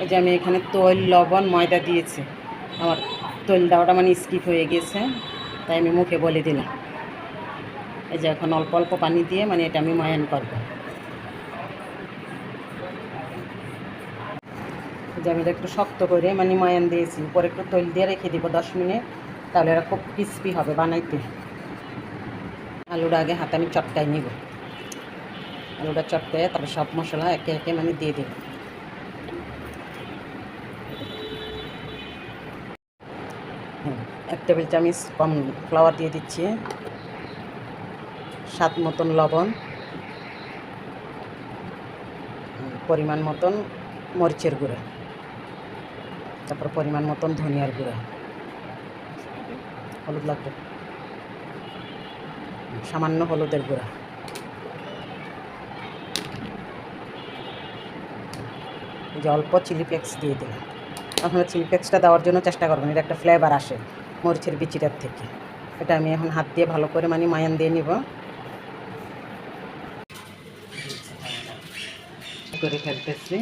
এই যে আমি এখানে তৈল, লবণ, ময়দা দিয়েছি। আমার তৈল দেওয়াটা মানে স্কিপ হয়ে গেছে, তাই আমি মুখে বলে দিলাম। এই যে এখন অল্প অল্প পানি দিয়ে মানে এটা আমি ময়ান করব। যে আমি এটা একটু শক্ত করে মানে ময়ান দিয়েছি, উপরে একটু তৈল দিয়ে রেখে দিব দশ মিনিট, তাহলে এটা খুব ক্রিস্পি হবে বানাইতে। আলুটা আগে হাতে আমি চটকাই নিব। আলুটা চটকায় তারপরে সব মশলা একে একে মানে দিয়ে দেব। হুম, এক টেবিল চামচ কম ফ্লাওয়ার দিয়ে দিচ্ছি। স্বাদ মতন লবণ। পরিমাণ মতন মরিচের গুঁড়া। তারপর পরিমাণ মতন ধনিয়ার গুঁড়া। হলুদ লাগবে। সামান্য হলুদের গুঁড়া। যে অল্প চিলি ফ্লেক্স দিয়ে দিলাম। আপনারা চিলি ফ্লেক্সটা দেওয়ার জন্য চেষ্টা করবেন, এটা একটা ফ্লেভার আসে মরিচের বিচিটার থেকে। এটা আমি এখন হাত দিয়ে ভালো করে মানে মায়ান দিয়ে নিব। করে ফেলতেছি।